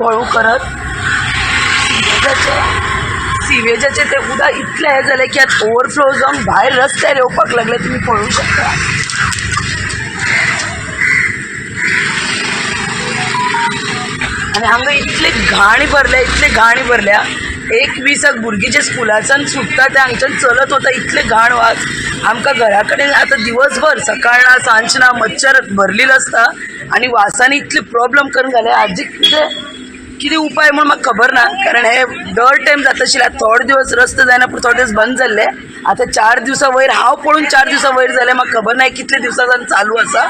पळू करत. सिवेजाचे सिवेजाचे ते उदक इतलें हें जालें की आतां ओवरफ्लो जावन भायर रस्त्यार येवपाक लागले तुमी पळोवंक शकता. आनी हांगा इतले घाण भरल्या इतले घाण भरल्या. एक विसाक भुरगीं जे स्कुलाच्यान सुट्टा ते हांगच्यान चलत वता इतले घाण वास. आमकां घरा कडेन आतां दिवसभर सकाळ ना सांज ना मच्छर भरलेलो आसता आनी वासांनी इतले प्रॉब्लम करून घाले हाजी कितें कितें उपाय म्हूण म्हाका खबर ना? कारण हे दर टायम जाता आशिल्लें थोडे दिवस रस्ते जायना पूण थोडे दीस बंद जाल्ले आतां चार दिवसां वयर हांव पळोवन चार दिवसां वयर जालें म्हाका खबर ना कितले दिवसां चालू आसा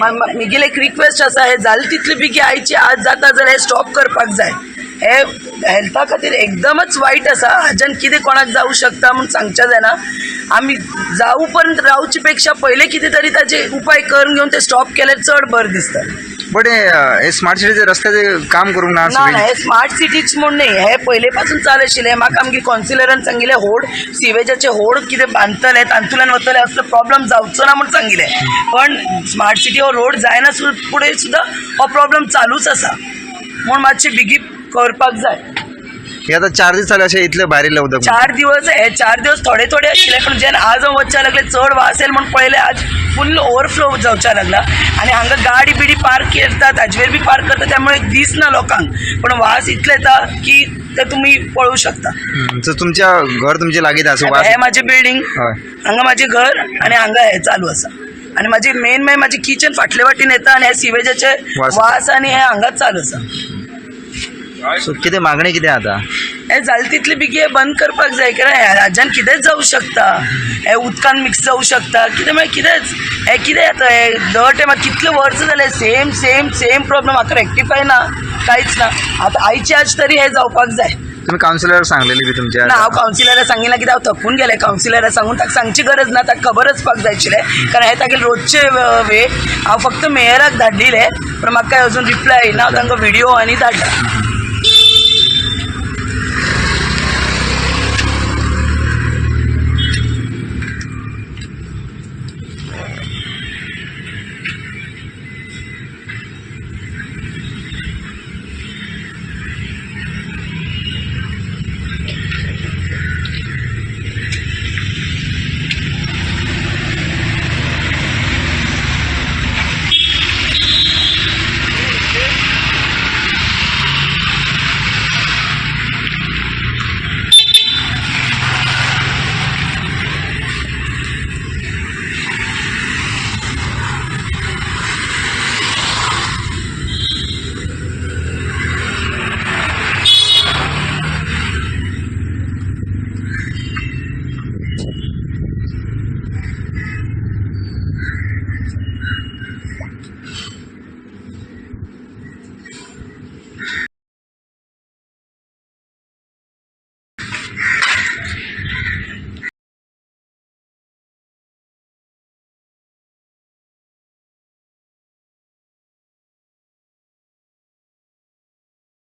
मा- म्हगेली एक रिक्वेस्ट आसा हे जालें तितले बेगी आयची आज जाता जाल्यार हे स्टॉप करपाक जाय. हे हेल्था खातीर एकदमच वायट आसा हाच्यान कितें कोणाक जावं शकता म्हूण सांगचें जायना. आमी जावं पर्यंत रावचे पेक्षा पहिले कितें तरी ताचे उपाय करून घेवन ते स्टॉप केल्यार चड बरें दिसता बट हे हे स्मार्ट सिटीचे रस्त्याचे काम करूंक ना ना ना हे स्मार्ट सिटीच म्हूण न्ही हे पयले पासून चालू आशिल्लें म्हाका आमगे कॉन्सिलरान सांगिल्लें होड सिवेजाचे होड कितें बांदतले तांतुल्यान वतले असलो प्रॉब्लम जावचो ना म्हूण सांगिल्लें पण स्मार्ट सिटी हो रोड जायना सुद्दां फुडें सुद्दां हो प्रॉब्लम चालूच आसा म्हूण मातशें बेगी करपाक जाय. हे आता चार जाले अशें इतले भायर येयलें उदक चार दिवस हे चार दिवस थोडे थोडे आशिल्ले पण जेन्ना आज वचचे लागले चड वास येयला म्हूण पळयलें आज फुल्ल ओवरफ्लो जावच्या लागला. आनी हांगा गाडी बिडी पार्क करतात हाजेर बी पार्क करता त्यामुळे दिसना लोकांक. पण वास इतले येता की ते तुमी पळोवं शकता. तर तुमच्या घर तुमचे लागीत वास? हे माझे बिल्डिंग हय. हांगा माझे घर आणि हांगा हे चालू आसा आणि माझे मेन मेन माझे किचन फाटले वाटेन येता आणि हे सिवेजाचे वास. वास आणि हे हांगाच चालू आसा सो कितें मागणी कितें आतां? हे तितले बेगी हे बंद करपाक जाय कारण ह्या राज्यान कितेंच जावं शकता? हे उदकान मिक्स जावं शकता? कितें मागीर कितेंच? हे कितें जाता हे दर टायमार कितले वर्स जाले सेम सेम सेम प्रॉब्लम म्हाका रेक्टिफाय ना कांयच ना. आतां आयचे आज तरी हे जावपाक जाय. तुम्ही कावन्सिलर सांगलेली बी तुमच्या ना हांव कावन्सिलराक सांगितलें कित्याक हांव थकून गेलें. कावन्सिलराक सांगून ताका सांगची गरज ना ताका खबर आसपाक जाय आशिल्लें कारण हे तागे रोजचे वे हांव फक्त मेयराक धाडलेले पण म्हाका अजून रिप्लाय येयना हांव तांकां व्हिडिओ आनी धाडला.